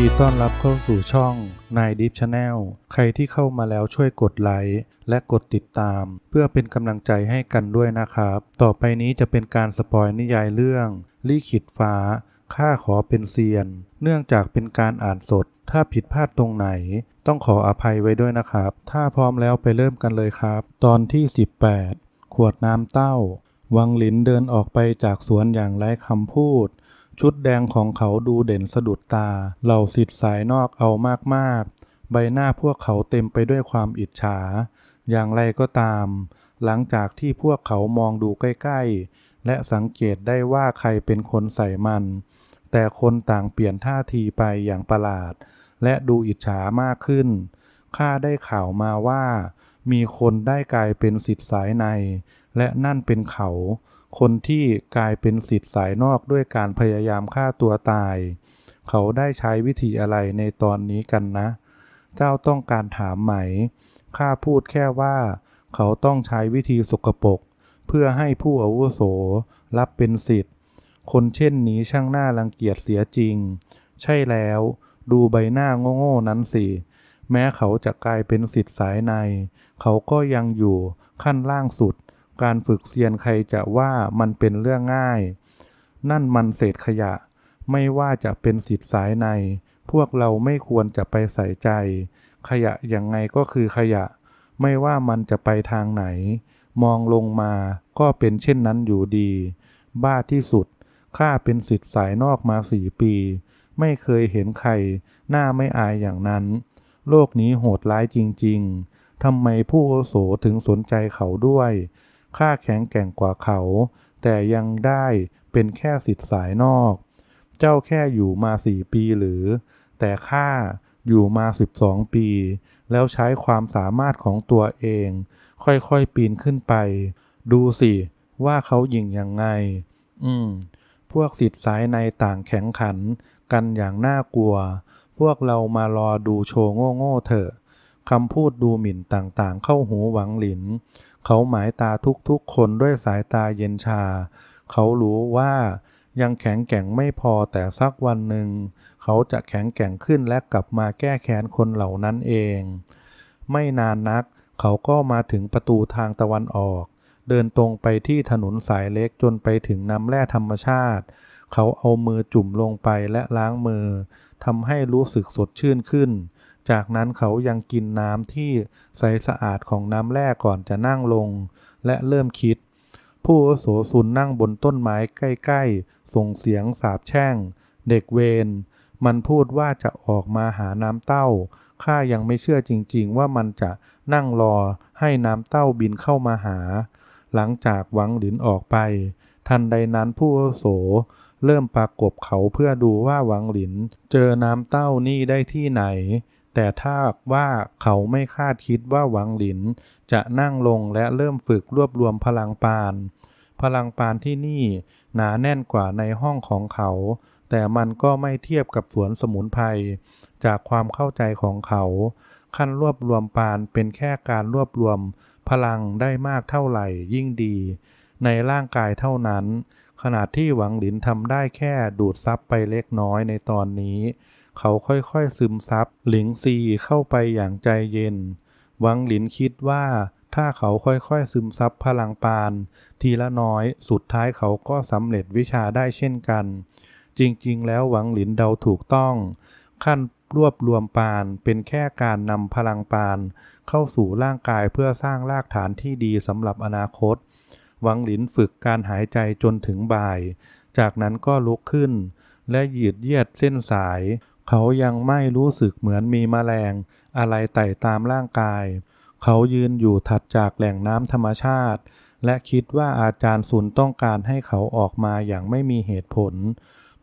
ดีต้อนรับเข้าสู่ช่องนายดิฟชาแนลใครที่เข้ามาแล้วช่วยกดไลค์และกดติดตาม เพื่อเป็นกำลังใจให้กันด้วยนะครับ ต่อไปนี้จะเป็นการสปอยนิยายเรื่องลี่ขิดฟ้าข้าขอเป็นเซียน เนื่องจากเป็นการอ่านสด ถ้าผิดพลาดตรงไหน ต้องขออภัยไว้ด้วยนะครับ ถ้าพร้อมแล้วไปเริ่มกันเลยครับ ตอนที่ 18 ขวดน้ำเต้า วังหลินเดินออกไปจากสวนอย่างไร้คำพูด ชุดแดงของเขาดูเด่นสะดุดตา เหล่าสิทธิ์สายนอกเอามากๆ ใบหน้าพวกเขาเต็มไปด้วยความอิจฉา อย่างไรก็ตาม หลังจากที่พวกเขามองดูใกล้ๆ และสังเกตได้ว่าใครเป็นคนใส่มัน แต่คนต่างเปลี่ยนท่าทีไปอย่างประหลาด และดูอิจฉามากขึ้น ข้าได้ข่าวมาว่า มีคนได้กลายเป็นสิทธิ์สายใน และนั่นเป็นเขา คนที่กลายเป็นสิทธิ์สายนอกด้วยการพยายามฆ่าตัวตาย เขาได้ใช้วิธีอะไรในตอนนี้กันนะ เจ้าต้องการถามไหม ข้าพูดแค่ว่า เขาต้องใช้วิธีสกปรกเพื่อให้ผู้อาวุโสรับเป็นสิทธิ์ คนเช่นนี้ช่างหน่ารังเกียจเสียจริง ใช่แล้ว ดูใบหน้าโง่ๆนั้นสิ แม้เขาจะกลายเป็นสิทธิ์สายใน เขาก็ยังอยู่ขั้นล่างสุด การฝึกเซียนใครจะว่ามันเป็นเรื่องง่าย นั่นมันเศษขยะ ไม่ว่าจะเป็นสิทธิ์สายใน พวกเราไม่ควรจะไปใส่ใจ ขยะอยังไงก็คือขยะ ไม่ว่ามันจะไปทางไหน มองลงมาก็เป็นเช่นนั้นอยู่ดี บ้าที่สุด ข้าเป็นสิทธิ์สายนอกมาสี่ปี ไม่เคยเห็นใคร หน้าไม่อายอย่างนั้น โลกนี้โหดร้ายจริง ๆทำไมผู้โสถึงสนใจเขาด้วย ข้าแข็งแกร่งกว่าเขา แต่ยังได้เป็นแค่สิทธิ์สายนอก เจ้าแค่อยู่มาสี่ปีหรือ แต่ข้าอยู่มาสิบสองปี แล้วใช้ความสามารถของตัวเอง ค่อยๆปีนขึ้นไป ดูสิว่าเขายิงยังไง อืม พวกสิทธิ์สายในต่างแข็งขันกันอย่างน่ากลัว พวกเรามารอดูโชว์โง่ๆเถอะคำพูดดูหมิ่นต่างๆ เข้าหูหวังหลิน เขาหมายตาทุกๆคนด้วยสายตาเย็นชา เขารู้ว่ายังแข็งแกร่งไม่พอแต่สักวันหนึ่ง เขาจะแข็งแกร่งขึ้นและกลับมาแก้แค้นคนเหล่านั้นเอง ไม่นานนัก เขาก็มาถึงประตูทางตะวันออก เดินตรงไปที่ถนนสายเล็กจนไปถึงน้ำแร่ธรรมชาติ เขาเอามือจุ่มลงไปและล้างมือทำให้รู้สึกสดชื่นขึ้น จากนั้นเขายังกินน้ำที่ใสสะอาดของน้ำแร่ก่อนจะนั่งลง และเริ่มคิด ผู้อโสซุนนั่งบนต้นไม้ใกล้ๆ ส่งเสียงสาบแช่ง เด็กเวรมันพูดว่าจะออกมาหาน้ำเต้า ข้ายังไม่เชื่อจริงๆ ว่ามันจะนั่งรอให้น้ำเต้าบินเข้ามาหา หลังจากหวังหลินออกไป ทันใดนั้นผู้โสเริ่มประกบเขาเพื่อดูว่าหวังหลิน เจอน้ำเต้านี่ได้ที่ไหน แต่ถ้าว่าเขาไม่คาดคิดว่าหวังหลิน จะนั่งลงและเริ่มฝึกรวบรวมพลังปาน พลังปานที่นี่หนาแน่นกว่าในห้องของเขา แต่มันก็ไม่เทียบกับสวนสมุนไพรจากความเข้าใจของเขา ขั้นรวบรวมปานเป็นแค่การรวบรวมพลังได้มากเท่าไหร่ยิ่งดี ในร่างกายเท่านั้น ขณะที่หวังหลินทำได้แค่ดูดซับไปเล็กน้อยในตอนนี้ เขาค่อยๆซึมซับหลิงซีเข้าไปอย่างใจเย็น หวังหลินคิดว่าถ้าเขาค่อยๆซึมซับพลังปาน ทีละน้อย สุดท้ายเขาก็สำเร็จวิชาได้เช่นกัน จริงๆ แล้วหวังหลินเดาถูกต้อง ขั้นรวบรวมปานเป็นแค่การนำพลังปาน เข้าสู่ร่างกายเพื่อสร้างรากฐานที่ดีสำหรับอนาคต หวังหลินฝึกการหายใจจนถึงบ่าย จากนั้นก็ลุกขึ้น และหยืดเยียดเส้นสาย เขายังไม่รู้สึกเหมือนมีแมลง อะไรไต่ตามร่างกาย เขายืนอยู่ถัดจากแหล่งน้ำธรรมชาติ และคิดว่าอาจารย์ซุนต้องการให้เขาออกมาอย่างไม่มีเหตุผล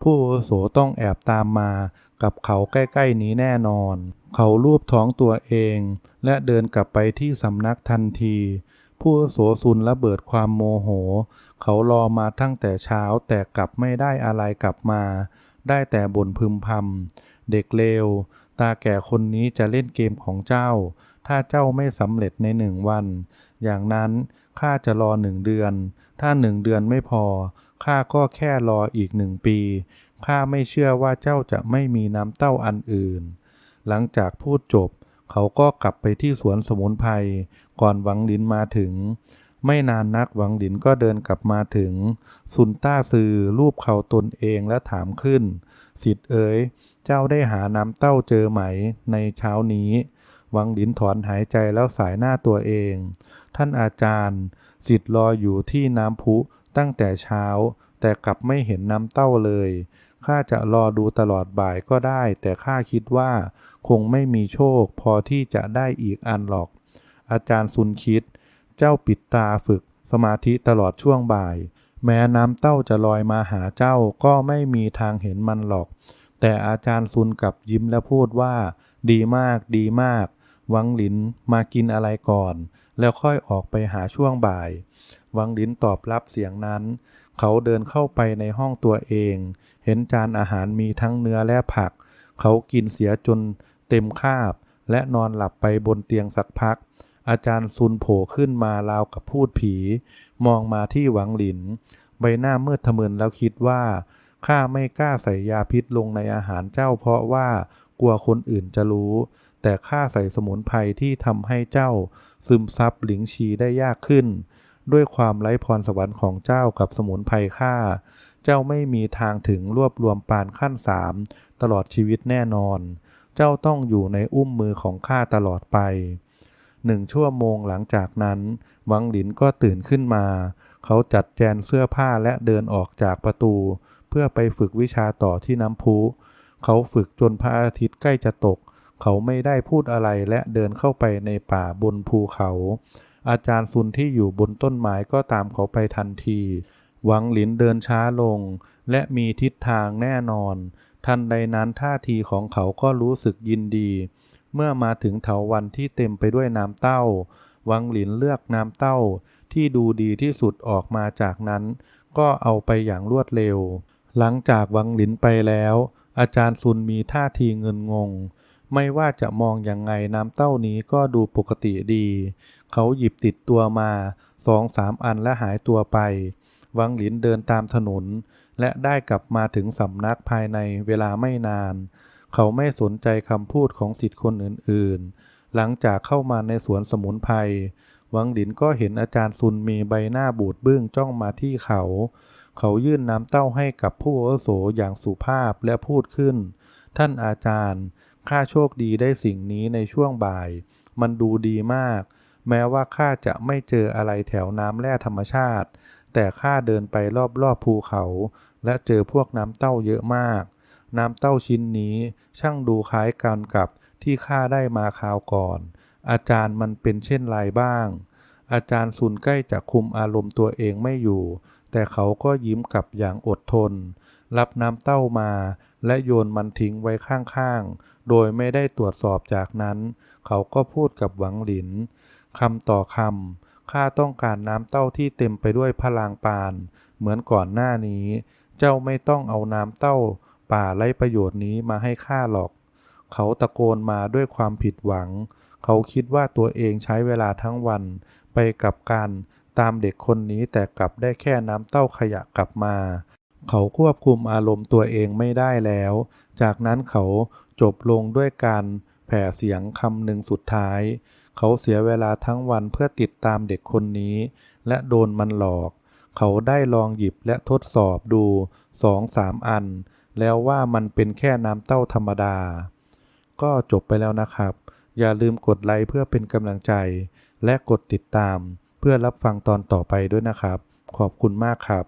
ผู้วุโสต้องแอบตามมากับเขาใกล้ ๆ นี้แน่นอน เขาลูบท้องตัวเอง และเดินกลับไปที่สำนักทันที ผู้โสซุนระเบิดความโมโห เขารอมาตั้งแต่เช้าแต่กลับไม่ได้อะไรกลับมา ได้แต่บ่นพึมพำเด็กเลว ตาแก่คนนี้จะเล่นเกมของเจ้า ถ้าเจ้าไม่สำเร็จในหนึ่งวัน อย่างนั้นข้าจะรอหนึ่งเดือน ถ้าหนึ่งเดือนไม่พอข้าก็แค่รออีกหนึ่งปีข้าไม่เชื่อว่าเจ้าจะไม่มีน้ำเต้าอันอื่น หลังจากพูดจบ เขาก็กลับไปที่สวนสมุนไพรก่อนหวังหลินมาถึง ไม่นานนักหวังหลินก็เดินกลับมาถึง ซุนต้าซือรูปเขาตนเองและถามขึ้น สิทธิ์เอ๋ยเจ้าได้หาน้ำเต้าเจอไหมในเช้านี้ หวังหลินถอนหายใจแล้วสายหน้าตัวเอง ท่านอาจารย์ สิทธิ์รออยู่ที่น้ำพุตั้งแต่เช้า แต่กลับไม่เห็นน้ำเต้าเลย ข้าจะรอดูตลอดบ่ายก็ได้ แต่ข้าคิดว่า คงไม่มีโชค พอที่จะได้อีกอันหรอก อาจารย์ซุนคิด เจ้าปิดตาฝึกสมาธิตลอดช่วงบ่าย แม้น้ำเต้าจะลอยมาหาเจ้าก็ไม่มีทางเห็นมันหรอก แต่อาจารย์ซุนกลับยิ้มและพูดว่า ดีมาก ดีมาก วังหลินมากินอะไรก่อน แล้วค่อยออกไปหาช่วงบ่าย วังหลินตอบรับเสียงนั้น เขาเดินเข้าไปในห้องตัวเอง เห็นจานอาหารมีทั้งเนื้อและผัก เขากินเสียจนเต็มคาบ และนอนหลับไปบนเตียงสักพัก อาจารย์ซุนโผล่ขึ้นมาราวกับพูดผี มองมาที่หวังหลิน ใบหน้ามืดทะมึนแล้วคิดว่าข้าไม่กล้าใส่ยาพิษลงในอาหารเจ้าเพราะว่ากลัวคนอื่นจะรู้ แต่ข้าใส่สมุนไพรที่ทำให้เจ้า ซึมซับหลิงชีได้ยากขึ้น ด้วยความไร้พรสวรรค์ของเจ้ากับสมุนไพรข้าเจ้าไม่มีทางถึงรวบรวมปานขั้นสามตลอดชีวิตแน่นอน เจ้าต้องอยู่ในอุ้มมือของข้าตลอดไปหนึ่งชั่วโมงหลังจากนั้น วังหลินก็ตื่นขึ้นมา เขาจัดแจนเสื้อผ้าและเดินออกจากประตู เพื่อไปฝึกวิชาต่อที่น้ำพุ เขาฝึกจนพระอาทิตย์ใกล้จะตก เขาไม่ได้พูดอะไรและเดินเข้าไปในป่าบนภูเขา อาจารย์ซุนที่อยู่บนต้นไม้ก็ตามเขาไปทันที หวังหลินเดินช้าลง และมีทิศทางแน่นอน ทันใดนั้นท่าทีของเขาก็รู้สึกยินดี เมื่อมาถึงเถาวันที่เต็มไปด้วยน้ำเต้าวังหลินเลือกน้ำเต้า ที่ดูดีที่สุดออกมาจากนั้น ก็เอาไปอย่างรวดเร็ว หลังจากวังหลินไปแล้ว อาจารย์ซุนมีท่าทีเงินงงไม่ว่าจะมองยังไงน้ำเต้านี้ก็ดูปกติดี เขาหยิบติดตัวมาสองสามอันและหายตัวไป วังหลินเดินตามถนน และได้กลับมาถึงสำนักภายในเวลาไม่นาน เขาไม่สนใจคำพูดของสิทธิ์คนอื่นๆ หลังจากเข้ามาในสวนสมุนไพรวังหลินก็เห็นอาจารย์ซุนมีใบหน้าบูดบึ้งจ้องมาที่เขา เขายื่นน้ำเต้าให้กับผู้อาวุโสอย่างสุภาพและพูดขึ้น ท่านอาจารย์ ข้าโชคดีได้สิ่งนี้ในช่วงบ่าย มันดูดีมาก แม้ว่าข้าจะไม่เจออะไรแถวน้ำแร่ธรรมชาติ แต่ข้าเดินไปรอบๆภูเขา และเจอพวกน้ำเต้าเยอะมาก น้ำเต้าชิ้นนี้ช่างดูคล้ายกันกับที่ข้าได้มาคราวก่อน อาจารย์มันเป็นเช่นไรบ้าง อาจารย์ซุนใกล้จะคุมอารมณ์ตัวเองไม่อยู่ แต่เขาก็ยิ้มกลับอย่างอดทน รับน้ำเต้ามา และโยนมันทิ้งไว้ข้างๆ โดยไม่ได้ตรวจสอบจากนั้น เขาก็พูดกับหวังหลิน คำต่อคำข้าต้องการน้ำเต้าที่เต็มไปด้วยพลังปาน เหมือนก่อนหน้านี้ เจ้าไม่ต้องเอาน้ำเต้า ป่าไร้ประโยชน์นี้มาให้ข้าหรอก เขาตะโกนมาด้วยความผิดหวัง เขาคิดว่าตัวเองใช้เวลาทั้งวัน ไปกับการตามเด็กคนนี้แต่กลับได้แค่น้ำเต้าขยะกลับมา เขาควบคุมอารมณ์ตัวเองไม่ได้แล้ว จากนั้นเขาจบลงด้วยการแผ่เสียงคำหนึ่งสุดท้าย เขาเสียเวลาทั้งวันเพื่อติดตามเด็กคนนี้ และโดนมันหลอก เขาได้ลองหยิบและทดสอบดูสองสามอัน แล้วว่ามันเป็นแค่น้ำเต้าธรรมดา ก็จบไปแล้วนะครับ อย่าลืมกดไลค์เพื่อเป็นกำลังใจ และกดติดตาม เพื่อรับฟังตอนต่อไปด้วยนะครับ ขอบคุณมากครับ